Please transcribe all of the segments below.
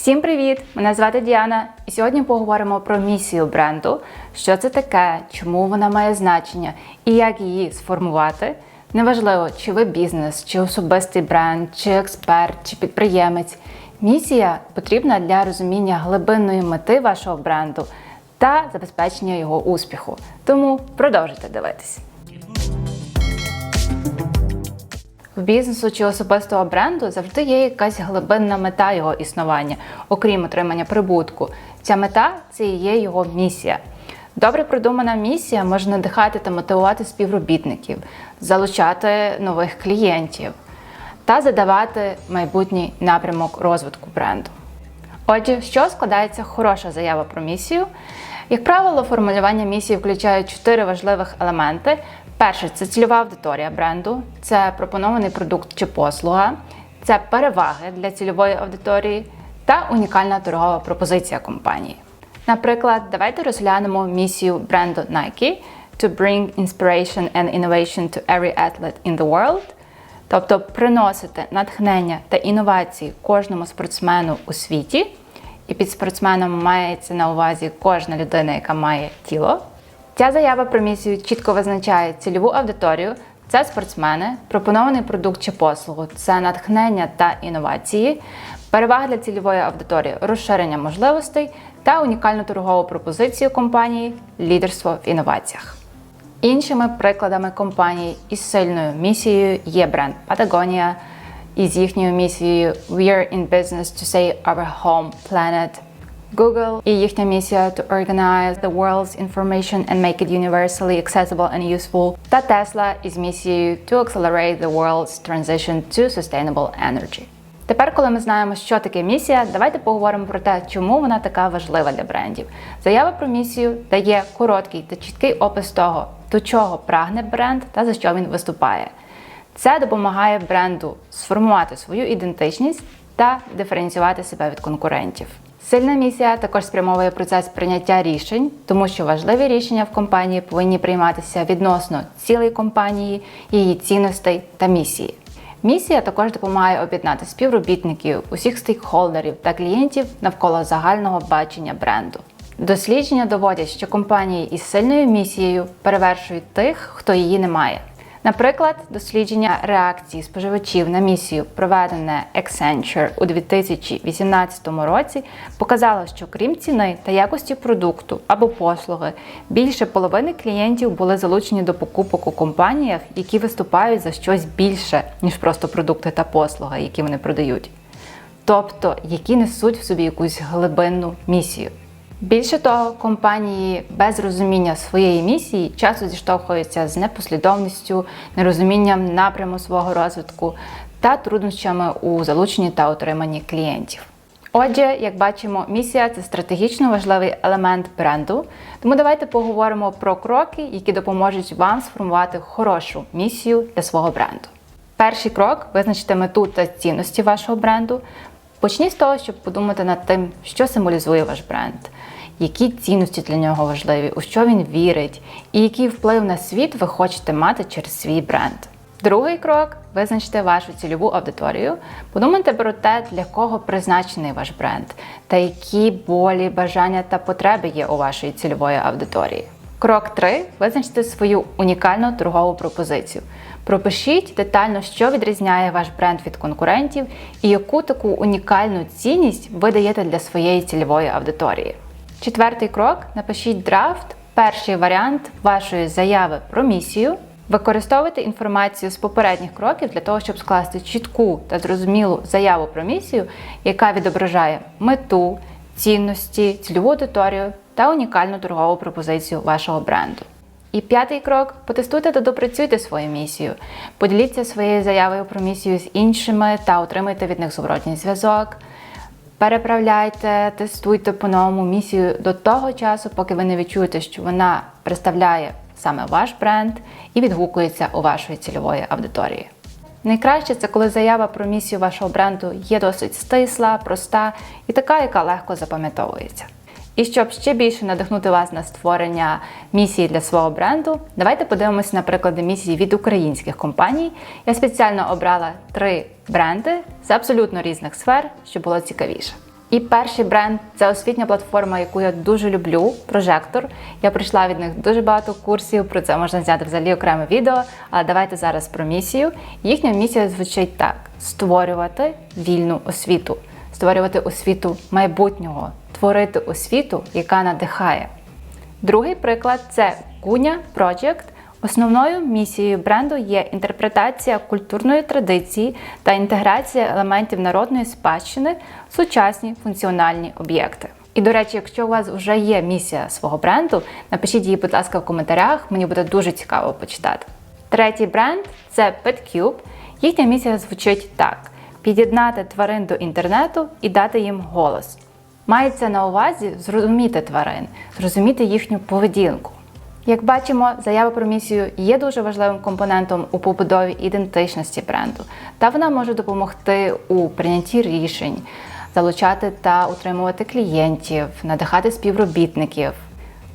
Всім привіт! Мене звати Діана, і сьогодні поговоримо про місію бренду, що це таке, чому вона має значення і як її сформувати. Неважливо, чи ви бізнес, чи особистий бренд, чи експерт, чи підприємець. Місія потрібна для розуміння глибинної мети вашого бренду та забезпечення його успіху. Тому продовжуйте дивитись. Бізнесу чи особистого бренду завжди є якась глибинна мета його існування, окрім отримання прибутку. Ця мета це і є його місія. Добре продумана місія може надихати та мотивувати співробітників, залучати нових клієнтів та задавати майбутній напрямок розвитку бренду. Отже, чого складається хороша заява про місію? Як правило, формулювання місії включає чотири важливих елементи. Перше це цільова аудиторія бренду, це пропонований продукт чи послуга, це переваги для цільової аудиторії та унікальна торгова пропозиція компанії. Наприклад, давайте розглянемо місію бренду Nike to bring inspiration and innovation to every athlete in the world. Тобто приносити натхнення та інновації кожному спортсмену у світі, і під спортсменом мається на увазі кожна людина, яка має тіло. Ця заява про місію чітко визначає цільову аудиторію. Це спортсмени, пропонований продукт чи послугу, це натхнення та інновації, перевага для цільової аудиторії, розширення можливостей та унікальну торгову пропозицію компанії лідерство в інноваціях. Іншими прикладами компаній із сильною місією є бренд Patagonia із їхньою місією We are in business to save our home planet. Google і їхня місія to organize the world's information and make it universally accessible and useful. Та Tesla із місією to accelerate the world's transition to sustainable energy. Тепер, коли ми знаємо, що таке місія, давайте поговоримо про те, чому вона така важлива для брендів. Заява про місію дає короткий та чіткий опис того, до чого прагне бренд та за що він виступає. Це допомагає бренду сформувати свою ідентичність та диференціювати себе від конкурентів. Сильна місія також спрямовує процес прийняття рішень, тому що важливі рішення в компанії повинні прийматися відносно цілої компанії, її цінностей та місії. Місія також допомагає об'єднати співробітників, усіх стейкхолдерів та клієнтів навколо загального бачення бренду. Дослідження доводять, що компанії із сильною місією перевершують тих, хто її не має. Наприклад, дослідження реакції споживачів на місію, проведене Accenture у 2018 році, показало, що крім ціни та якості продукту або послуги, більше половини клієнтів були залучені до покупок у компаніях, які виступають за щось більше, ніж просто продукти та послуги, які вони продають, тобто які несуть в собі якусь глибинну місію. Більше того, компанії без розуміння своєї місії часто зіштовхуються з непослідовністю, нерозумінням напряму свого розвитку та труднощами у залученні та отриманні клієнтів. Отже, як бачимо, місія це стратегічно важливий елемент бренду. Тому давайте поговоримо про кроки, які допоможуть вам сформувати хорошу місію для свого бренду. Перший крок визначте мету та цінності вашого бренду. Почніть з того, щоб подумати над тим, що символізує ваш бренд, які цінності для нього важливі, у що він вірить, і який вплив на світ ви хочете мати через свій бренд. Другий крок визначте вашу цільову аудиторію. Подумайте про те, для кого призначений ваш бренд, та які болі, бажання та потреби є у вашої цільової аудиторії. Крок 3. Визначте свою унікальну торгову пропозицію. Пропишіть детально, що відрізняє ваш бренд від конкурентів і яку таку унікальну цінність ви даєте для своєї цільової аудиторії. Четвертий крок напишіть драфт, перший варіант вашої заяви про місію. Використовуйте інформацію з попередніх кроків для того, щоб скласти чітку та зрозумілу заяву про місію, яка відображає мету, цінності, цільову аудиторію та унікальну торгову пропозицію вашого бренду. І п'ятий крок потестуйте та допрацюйте свою місію. Поділіться своєю заявою про місію з іншими та отримайте від них зворотній зв'язок. Переправляйте, тестуйте по-новому місію до того часу, поки ви не відчуєте, що вона представляє саме ваш бренд і відгукується у вашої цільової аудиторії. Найкраще це коли заява про місію вашого бренду є досить стисла, проста і така, яка легко запам'ятовується. І щоб ще більше надихнути вас на створення місії для свого бренду, давайте подивимося на приклади місії від українських компаній. Я спеціально обрала три бренди з абсолютно різних сфер, щоб було цікавіше. І перший бренд це освітня платформа, яку я дуже люблю. Прожектор. Я пройшла від них дуже багато курсів. Про це можна зняти взагалі окреме відео. Але давайте зараз про місію. Їхня місія звучить так: створювати вільну освіту, створювати освіту майбутнього, творити освіту, яка надихає. Другий приклад це Куня Project. Основною місією бренду є інтерпретація культурної традиції та інтеграція елементів народної спадщини в сучасні функціональні об'єкти. І до речі, якщо у вас вже є місія свого бренду, напишіть її, будь ласка, в коментарях. Мені буде дуже цікаво почитати. Третій бренд це PetCube. Їхня місія звучить так: під'єднати тварин до інтернету і дати їм голос. Мається на увазі зрозуміти тварин, зрозуміти їхню поведінку. Як бачимо, заява про місію є дуже важливим компонентом у побудові ідентичності бренду, та вона може допомогти у прийнятті рішень, залучати та утримувати клієнтів, надихати співробітників.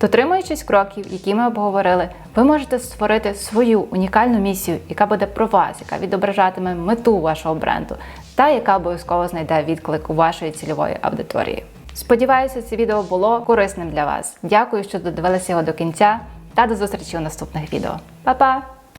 Дотримуючись кроків, які ми обговорили, ви можете створити свою унікальну місію, яка буде про вас, яка відображатиме мету вашого бренду, та яка обов'язково знайде відклик у вашої цільової аудиторії. Сподіваюся, це відео було корисним для вас. Дякую, що додивилися його до кінця, та до зустрічі у наступних відео. Па-па!